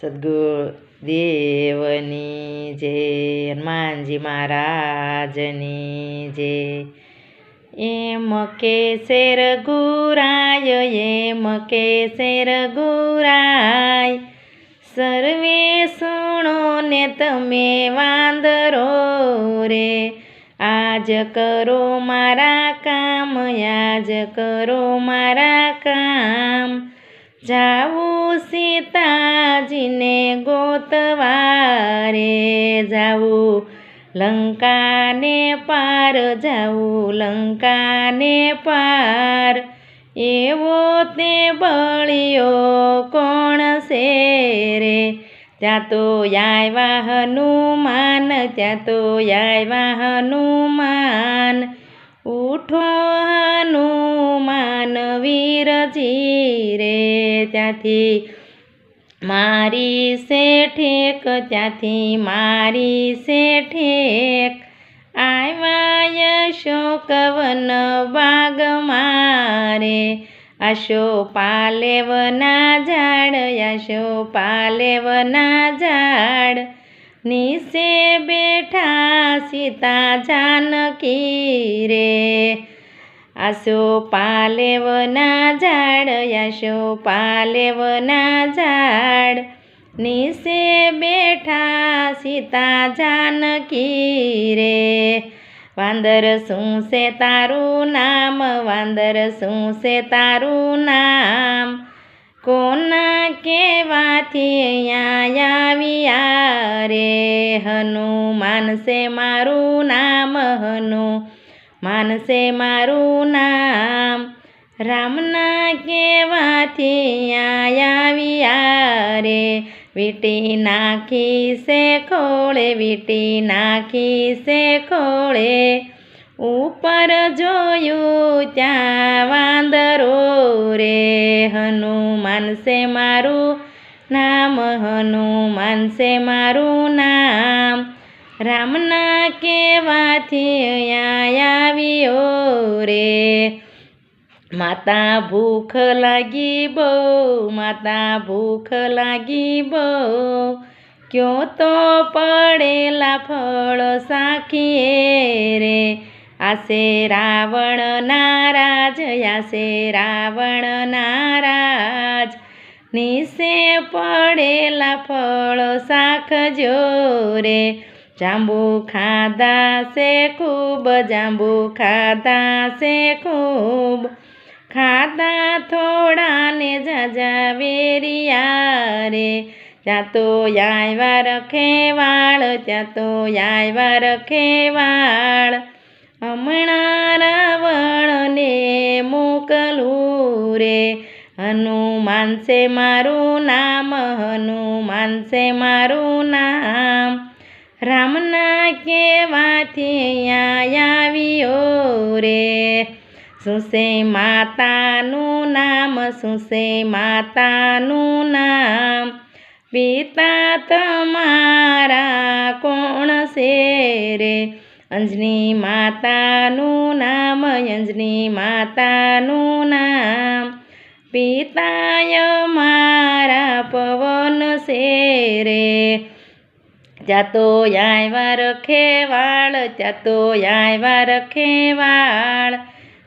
સદગુરુ દેવની જય હનુમાનજી મહારાજની જય એમ કે શેર ગુરાય એમ કે શેર ગુરાય સર્વે સુણો ને તમે વાંદરો રે. આજ કરો મારા કામ, આજ કરો મારા કામ. જાવું સીતાજીને ગોતવારે. જાવું લંકાને પાર જાવું લંકાને પાર. એવો તે બળિયો કોણ છે રે ત્યાં તો આવ્યા હનુમાન, ત્યાં તો આવ્યા હનુમાન. ઉઠો હનુમાન વીરજી રે ત્યાંથી. મારી શેઠેક ત્યાંથી મારી શેઠેક આવ્યા યશોકવન બાગ મારે. આશો પાલેવના ઝાડ આશો પાલેવના ઝાડ. નીચે બેઠા સીતા જાનકી રે. આશો પાલેવના ઝાડ આશો પાલેવના ઝાડ. નિશે બેઠા સીતા જાનકી રે. વાંદર શું છે તારું નામ, વાંદર શું છે તારું નામ. કોના કેવાથી આવ્યા રે હનુમાન છે મારું નામ હનુ માનસે મારું નામ. રામના કેવાથી આવ્યા રે વીટી નાખી છે ખોળે, વીટી નાખી છે ખોળે. ઉપર જોયું ત્યાં વાંદરો રે, હનુમાન છે મારું નામ, હનુમાન છે મારું નામ. રામના કેવાથી આવ્યો રે. માતા ભૂખ લાગી બહુ, માતા ભૂખ લાગી બહુ. ક્યો તો પડેલા ફળ સાખીએ રે. આસે રાવણ નારાજ, આસે રાવણ નારાજ. નિશે પડેલા ફળ સાખજો રે. જાંબુ ખાધા છે ખૂબ, જાંબુ ખાધા છે ખૂબ. ખાધા થોડા ને જાજા વેરિયા રે. ત્યાં તો આવ્યા રખેવાળ, ત્યાં તો આવ્યા રખેવાળ. હમણાં રાવણને મોકલું રે. હનુમાન છે મારું નામ, હનુમાન છે મારું નામ. રામના કેવાથી આવ્યો રે. છે માતાનું નામ છે માતાનું નામ? પિતા તમારા કોણ છે રે? અંજની માતાનું નામ, અંજની માતાનું નામ. પિતાય મારા પવન છે રે ત્યાં તો આવ્યા રખેવાળ ત્યાં તો આવ્યા રખેવાળ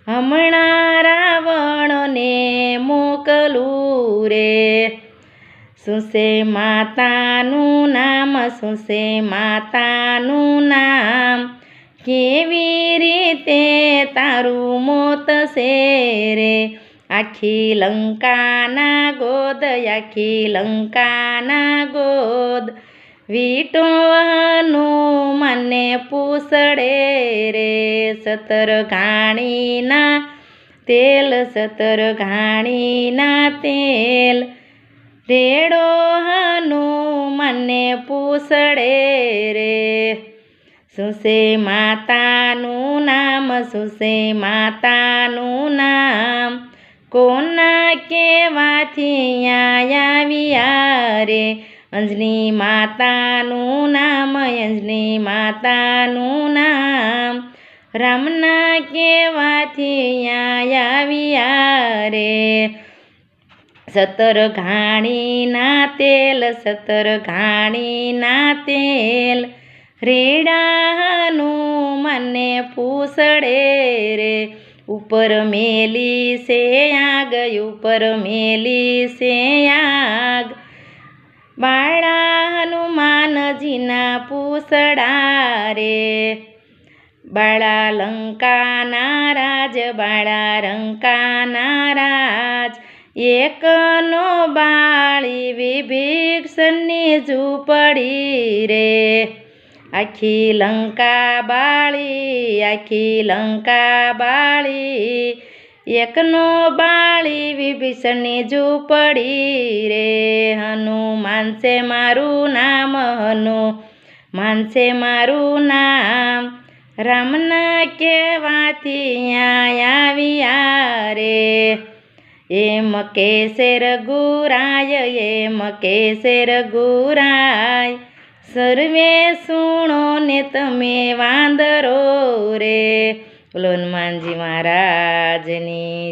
હમણાં રાવણને મોકલું રે. સુસે માતાનું નામ, સુસે માતાનું નામ. કેવી રીતે તારું મોત છે રે આખી લંકાના ગોદ, આખી લંકાના ગોદ. વીટો મને પૂસડે રે સતર ઘાણીના તેલ સતર ઘાણીના તેલ. રેડો મને પૂસડે રે છે માતાનું નામ, સુસે માતાનું નામ. કોના કેવાથી આવ્યા રે? અંજની માતાનું નામ, અંજની માતાનું નામ. રામના કેવાથી આવ્યા રે? સતર ઘાણીના તેલ સતર ઘાણીના તેલ. રેડાનું મને પૂસડે રે. ઉપર મેલી સે આગ, ઉપર મેલી સે આગ. બાળા હનુમાનજીના પૂસડા રે. બાળા લંકાના રાજ બાળા રંકાના રાજ. એકનો બાળી વિભીક્ષણની ઝૂંપડી રે. આખી લંકા બાળી, આખી લંકા બાળી. એકનો બાળી વિભીષણની ઝૂંપડી રે, હનુમાન છે મારું નામ હનુ માનશે મારું નામ. રામના કહેવાથી આવ્યા રે. એમ કેસે રઘુરાય, એમ કેસે રઘુરાય. સર્વે સુણો ને તમે વાંદરો રે. બોલો હનુમાનજી મહારાજની